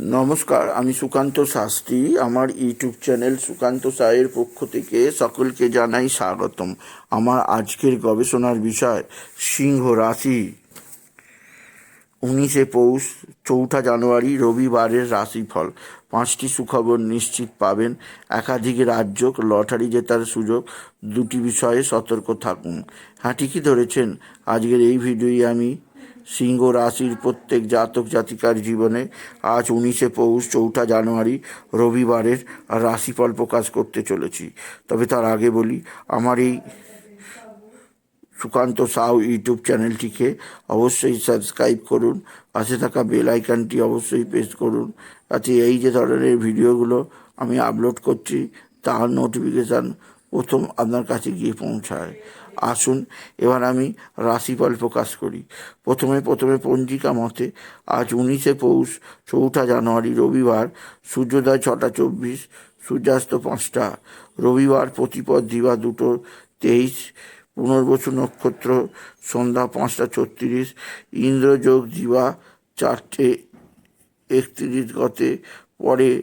নমস্কার, আমি সুকান্ত শাস্ত্রী। আমার ইউটিউব চ্যানেল সুকান্ত সায়ের পক্ষ থেকে সকলকে জানাই স্বাগতম। আমার আজকের গবেষণার বিষয়, সিংহ রাশি। উনিশে পৌষ, চৌঠা জানুয়ারি, রবিবারের রাশিফল। পাঁচটি সুখবর নিশ্চিত পাবেন। একাধিক রাজ্য, লটারি জেতার সুযোগ, দুটি বিষয়ে সতর্ক থাকুন। হ্যাঁ ঠিকই ধরেছেন। আজকের এই ভিডিওই আমি সিংহ রাশির প্রত্যেক জাতক জাতিকার জীবনে আজ উনিশে পৌষ চৌঠা জানুয়ারি রবিবারের রাশিফল প্রকাশ করতে চলেছি। তবে তার আগে বলি, আমার এই সুকান্ত সাউ ইউটিউব চ্যানেলটিকে অবশ্যই সাবস্ক্রাইব করুন, পাশে থাকা বেল আইকনটি অবশ্যই প্রেস করুন, যাতে এই যে ধরনের ভিডিওগুলো আমি আপলোড করছি, তার নোটিফিকেশান প্রথম আপনার কাছে গিয়ে পৌঁছায়। আসুন, এবার আমি রাশিফল প্রকাশ করি। প্রথমে প্রথমে পঞ্জিকা মতে, আজ উনিশে পৌষ, চৌঠা জানুয়ারি, রবিবার, সূর্যোদয় ছটা চব্বিশ, সূর্যাস্ত পাঁচটা। রবিবার প্রতিপদ দিবা দুটো তেইশ, পুনর্বসু নক্ষত্র সন্ধ্যা পাঁচটা ছত্রিশ, ইন্দ্রযোগ দিবা চারটে একত্রিশ গতে, পরে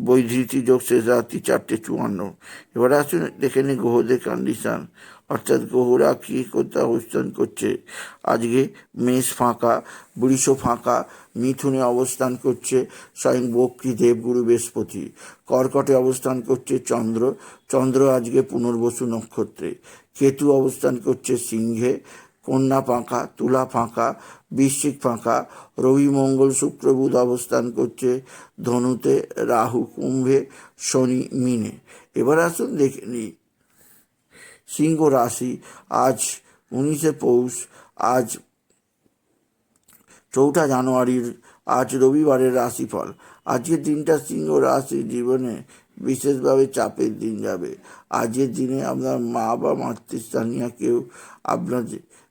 বৈধৃতি যোগ শেষ রাত্রি চারটে চুয়ান্ন। এবার আসুন দেখে নিই গ্রহদের কন্ডিশন অর্থাৎ গ্রহরা কী করতে অবস্থান করছে। আজকে মেষ ফাঁকা, বৃষ ফাঁকা, মিথুনে অবস্থান করছে স্বয়ং বক্রী দেবগুরু বৃহস্পতি। কর্কটে অবস্থান করছে চন্দ্র। চন্দ্র আজকে পুনর্বসু নক্ষত্রে। কেতু অবস্থান করছে সিংহে। কন্যা ফাঁকা, তুলা ফাঁকা, বৃশ্চিক ফাঁকা, রবি মঙ্গল শুক্র বুধ অবস্থান করছে ধনুতে, রাহু কুম্ভে, শনি মিনে। এবার আসুন দেখে নিই। সিংহ রাশি, আজ উনিশে পৌষ, আজ চৌঠা জানুয়ারির, আজ রবিবারের রাশিফল। আজকের দিনটা সিংহ রাশির জীবনে বিশেষভাবে চাপের দিন যাবে। আজকের দিনে আপনার মা বা মাতৃস্থানীয় কেউ আপনার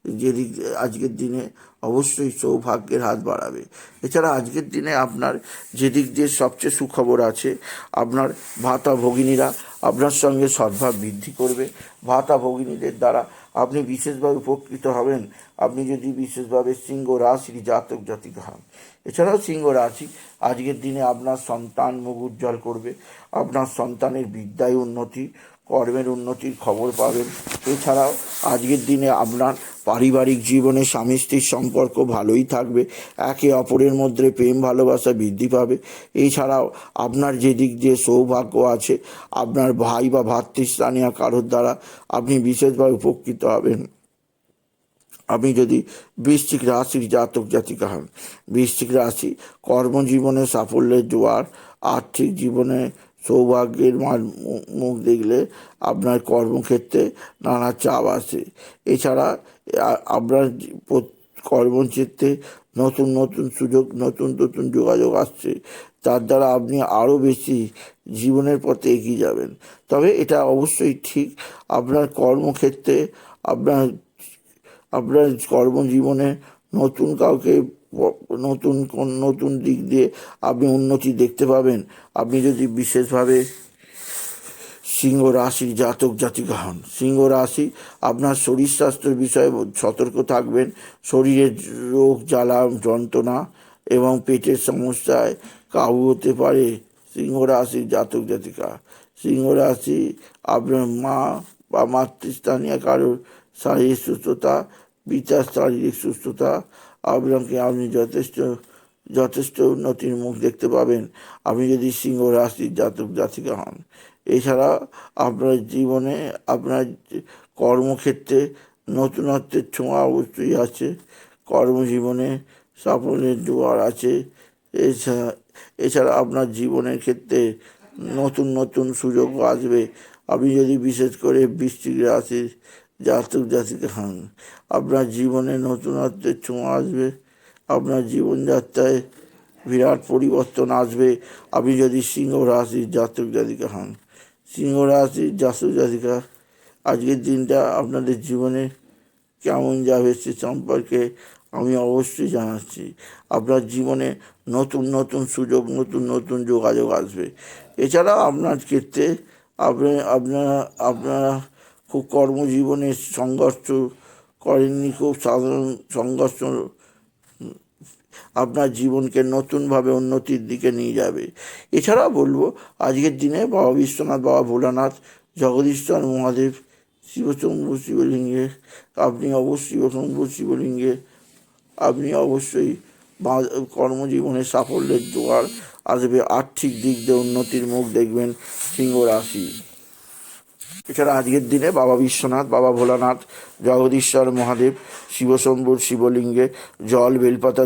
যেদিক আজকের দিনে অবশ্যই সৌভাগ্যের হাত বাড়াবে। এছাড়া আজকের দিনে আপনার যেদিক দিয়ে সবচেয়ে সুখবর আছে, আপনার ভাতা ভগিনীরা আপনার সঙ্গে সদ্ভাব বৃদ্ধি করবে। ভাতা ভগিনীদের দ্বারা আপনি বিশেষভাবে উপকৃত হবেন। আপনি যদি বিশেষভাবে সিংহ রাশির জাতক জাতিকা হন। এছাড়াও সিংহ রাশি আজকের দিনে আপনার সন্তান মুখ উজ্জ্বল করবে। আপনার সন্তানের বিদ্যায় উন্নতি কর্মের উন্নতির খবর পাবেন। এছাড়াও আজকের দিনে আপনার পারিবারিক জীবনে স্বামী স্ত্রীর সম্পর্ক ভালোই থাকবে। একে অপরের মধ্যে প্রেম ভালোবাসা বৃদ্ধি পাবে। এছাড়াও আপনার যে দিক দিয়ে সৌভাগ্য আছে, আপনার ভাই বা ভাতৃস্থানীয় কারোর দ্বারা আপনি বিশেষভাবে উপকৃত হবেন। আপনি যদি বৃশ্চিক রাশির জাতক জাতিকা হন, বৃশ্চিক রাশি কর্মজীবনে সাফল্যের জোয়ার, আর্থিক জীবনে সৌভাগ্যের মুখ দেখলে আপনার কর্মক্ষেত্রে নানা চাপ আসে। এছাড়া আপনার কর্মক্ষেত্রে নতুন নতুন সুযোগ, নতুন নতুন যোগাযোগ আসছে। তার দ্বারা আপনি আরও বেশি জীবনের পথে এগিয়ে যাবেন। তবে এটা অবশ্যই ঠিক, আপনার কর্মক্ষেত্রে আপনার আপনার কর্মজীবনে নতুন কাউকে নতুন নতুন দিক দিয়ে আপনি উন্নতি দেখতে পাবেন। আপনি যদি বিশেষভাবে সিংহ রাশির জাতক জাতিকা হন, সিংহ রাশি আপনার শরীর স্বাস্থ্যের বিষয়ে সতর্ক থাকবেন। শরীরের রোগ জ্বালা যন্ত্রণা এবং পেটের সমস্যায় কাবু হতে পারে সিংহ রাশির জাতক জাতিকা। সিংহ রাশি আপনার মা বা মাতৃস্থানীয় কারোর শারীরিক সুস্থতা, পিতার শারীরিক সুস্থতা আপনাকে আপনি যথেষ্ট যথেষ্ট উন্নতির মুখ দেখতে পাবেন। আপনি যদি সিংহ রাশির জাতক জাতিকা হন, এছাড়া আপনার জীবনে আপনার কর্মক্ষেত্রে নতুনত্বের ছোঁয়া অবশ্যই আছে, কর্মজীবনে সাফল্যের জোয়ার আছে এছাড়া এছাড়া আপনার জীবনের ক্ষেত্রে নতুন নতুন সুযোগ আসবে। আপনি যদি বিশেষ করে বৃষ্টিক রাশির জাতক জাতিকা হন। আপনার জীবনে নতুনত্বের ছোঁয়া আসবে, আপনার জীবনযাত্রায় বিরাট পরিবর্তন আসবে। আপনি যদি সিংহ রাশির জাতক জাতিকা হন, সিংহ রাশির জাতক জাতিকা, আজকের দিনটা আপনাদের জীবনে কেমন যাবে সে সম্পর্কে আমি অবশ্যই জানাচ্ছি। আপনার জীবনে নতুন নতুন সুযোগ, নতুন নতুন যোগাযোগ আসবে। এছাড়া আপনার ক্ষেত্রে আপনি, আপনারা আপনারা খুব কর্মজীবনে সংঘর্ষ করেননি, খুব সাধারণ সংঘর্ষ আপনার জীবনকে নতুনভাবে উন্নতির দিকে নিয়ে যাবে। এছাড়া বলব, আজকের দিনে বাবা বিশ্বনাথ, বাবা ভোলানাথ, জগদীশ্বর মহাদেব, শিবশম্ভু শিবলিঙ্গে, আপনি অবশ্যই শিবশম্ভু শিবলিঙ্গে, আপনি অবশ্যই কর্মজীবনে সাফল্যের জোয়ার আসবে। আর্থিক দিক দিয়ে উন্নতির মুখ দেখবেন সিংহ রাশি। এছাড়া আজকের দিনে বাবা বিশ্বনাথ বাবা ভোলানাথ জগদীশ্বর মহাদেব, শিবশম্ভুর শিবলিঙ্গে, জল বেলপাতা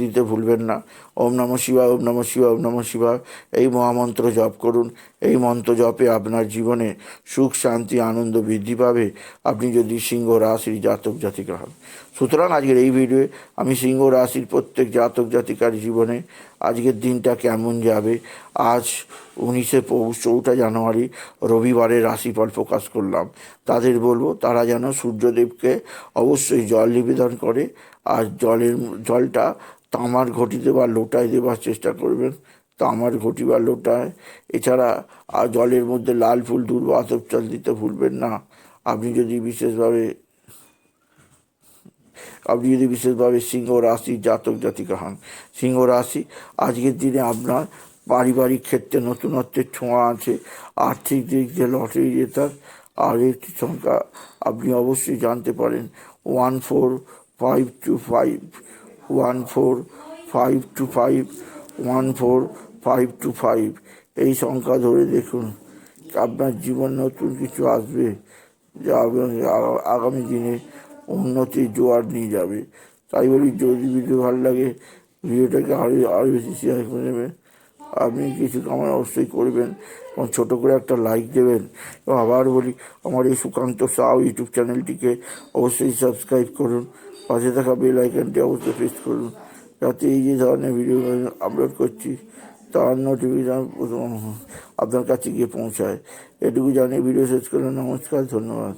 দিতে ভুলবেন না। ওম নম শিবা ওম নম শিবা ওম নম শিবা এই মহামন্ত্র জপ করুন। এই মন্ত্র জপে আপনার জীবনে সুখ, শান্তি, আনন্দ বৃদ্ধি পাবে। আপনি যদি সিংহ রাশির জাতক জাতিকা হন। সুতরাং আজকের এই ভিডিওয়ে আমি সিংহ রাশির প্রত্যেক জাতক জাতিকার জীবনে আজকের দিনটা কেমন যাবে? আজ উনিশে পৌষ চৌঠা জানুয়ারি রবিবারের রাশিফল প্রকাশ করলাম। তাদের বলব, তারা যেন সূর্যদেবকে অবশ্যই জল নিবেদন করে আর জলের জলটা তামার ঘটিতে বা লোটায় দেবার চেষ্টা করবেন। তামার ঘটি বা লোটায়। এছাড়া আর জলের মধ্যে লাল ফুল দুর্ব আতপ চাল দিতে ভুলবেন না। আপনি যদি বিশেষভাবে, আপনি যদি বিশেষভাবে সিংহ রাশি জাতক জাতিকা হন, সিংহ রাশি, আজকের দিনে আপনার পারিবারিক ক্ষেত্রে নতুনত্বের ছোঁয়া আছে। আর্থিক দিক দিয়ে লটারি জেতার আর একটি সংখ্যা। আপনি অবশ্যই জানতে পারেন one four five two five, one four five two five, one four five two five. এই সংখ্যা ধরে দেখুন, আপনার জীবন নতুন কিছু আসবে যা আগামী দিনে উন্নতির জোয়ার নিয়ে যাবে। তাই বলি, যদি ভিডিও ভালো লাগে, ভিডিওটাকে আরও আরও বেশি শেয়ার করে নেবেন আপনি কিছু কামাই অবশ্যই করবেন, এবং ছোটো করে একটা লাইক দেবেন। এবং আবার বলি, আমার এই সুকান্ত সাউ ইউটিউব চ্যানেলটিকে অবশ্যই সাবস্ক্রাইব করুন, পাশে থাকা বেল আইকনটি অবশ্যই প্রেস করুন, যাতে এই যে ধরনের ভিডিও আপলোড করছি, তার নোটিফিকেশন আপনার কাছে গিয়ে পৌঁছায়। এটুকু জানিয়ে ভিডিও শেষ করলাম, নমস্কার, ধন্যবাদ।